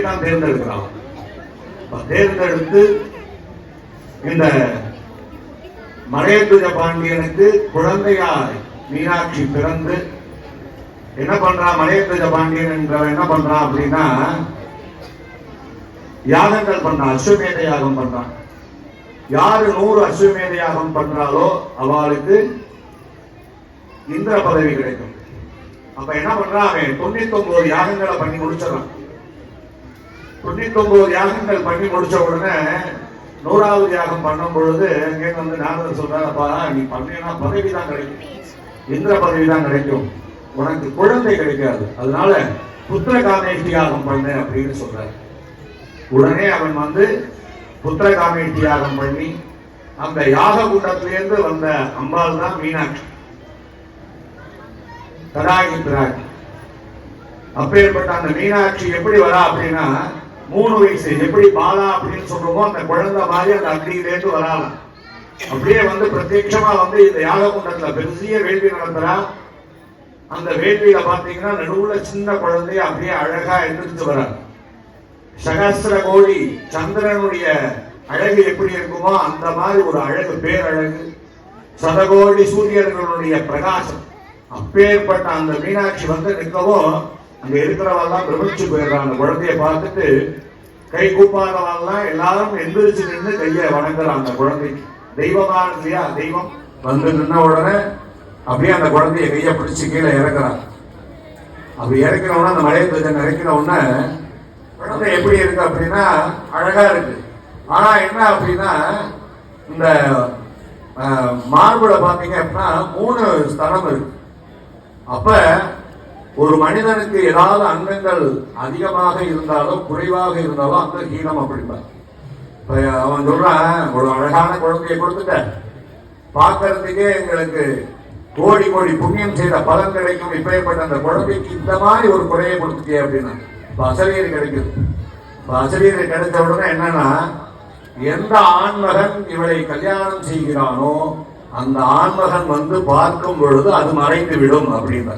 தான் தேர்ந்தெடுக்கிறான். தேர்ந்தெடுத்து இந்த மலையத்துஜ பாண்டியனுக்கு குழந்தையார் மீனாட்சி பிறந்து என்ன பண்றான் மலையத்துஜ பாண்டியன் என்றவன் என்ன பண்றான் அப்படின்னா யாகங்கள் பண்றான் அஸ்வமேத யாகம் பண்றான் யாரு நூறு அஸ்வமேத யாகம் பண்றாலோ அவளுக்கு இந்திர பதவி கிடைக்கும். அப்ப என்ன பண்றான் அவன்? தொண்ணூத்தி ஒன்பது யாகங்களை பண்ணி முடிச்சிடறான். தொண்ணூத்தி ஒன்பது யாகங்கள் பண்ணி முடிச்ச உடனே நூறாவது யாகம் பண்ணும் பொழுது அங்கே வந்து நாரதர் சொல்றாருப்பா நீ பண்ணீங்கன்னா பதவி தான் கிடைக்கும். இந்திர பதவி தான் கிடைக்கும். உனக்கு குழந்தை கிடைக்காது. அதனால புத்திர காமேஷ்டி யாகம் பண்ணு அப்படின்னு சொல்றாரு. உடனே அவன் வந்து புத்திர காமேஷ்டி யாகம் பண்ணி அந்த யாக கூட்டத்திலேருந்து வந்த அம்பாள் தான் மீனாட்சி. தடாகி பிராட்டி. அப்பேற்பட்ட அந்த மீனாட்சி எப்படி வரா அப்படின்னா மூணு வயசு. எப்படி பாலா அப்படின்னு சொல்றோமோ அந்த குழந்தை மாதிரி அந்த அக்னியிலேருந்து வராலாம் அப்படியே வந்து பிரத்யட்சமா வந்து இந்த யாக குண்டத்துல பெரிய வேள்வி நடத்துறா. அந்த வேள்வியில பாத்தீங்கன்னா நடுவுல சின்ன குழந்தைய அப்படியே அழகா எந்திரிச்சு வரா சகசிர கோடி சந்திரனுடைய அழகு எப்படி இருக்குமோ அந்த மாதிரி ஒரு அழகு பேரழகு. சதகோடி சூரியர்களுடைய பிரகாசம். அப்பேற்பட்ட அந்த மீனாட்சி வந்து நிற்கவும் அங்க இருக்கிறவெல்லாம் பிரமிச்சு போயிடுறான் அந்த குழந்தைய பார்த்துட்டு கை கூப்பாதவெல்லாம் எல்லாரும் எந்திரிச்சு நின்று கையை வணங்குறான் அந்த குழந்தைக்கு. தெய்வமான இல்லையா? தெய்வம். வந்து நின்ன உடனே அப்படியே அந்த குழந்தைய கையை பிடிச்சு கீழே இறக்குறான் அப்படி இறக்கின உடனே அந்த மலையத்துவன் இறக்கின உடனே குழந்தை எப்படி இருக்கு அப்படின்னா அழகா இருக்கு. ஆனா என்ன அப்படின்னா இந்த மார்புல பாத்தீங்க அப்படின்னா மூணு ஸ்தலம் இருக்கு. அப்ப ஒரு மனிதனுக்கு ஏதாவது அங்கங்கள் அதிகமாக இருந்தாலும் குறைவாக இருந்தாலும் அந்த ஹீனம் அப்படிப்பார் அவன் சொல்றான் ஒரு அழகான குழந்தையை கொடுத்துட்ட பார்க்கறதுக்கே எங்களுக்கு கோடி கோடி புண்ணியம் செய்த பலன் கிடைக்கும். இப்பேற்பட்ட அந்த குழந்தைக்கு இந்த மாதிரி ஒரு குறையை கொடுத்துட்டே அப்படின்னா இப்ப அசரியர் கிடைக்குது. இப்ப கிடைச்ச உடனே என்னன்னா எந்த ஆண்மகன் இவளை கல்யாணம் செய்கிறானோ அந்த ஆண்மகன் வந்து பார்க்கும் பொழுது அது மறைந்து விடும் அப்படின்னா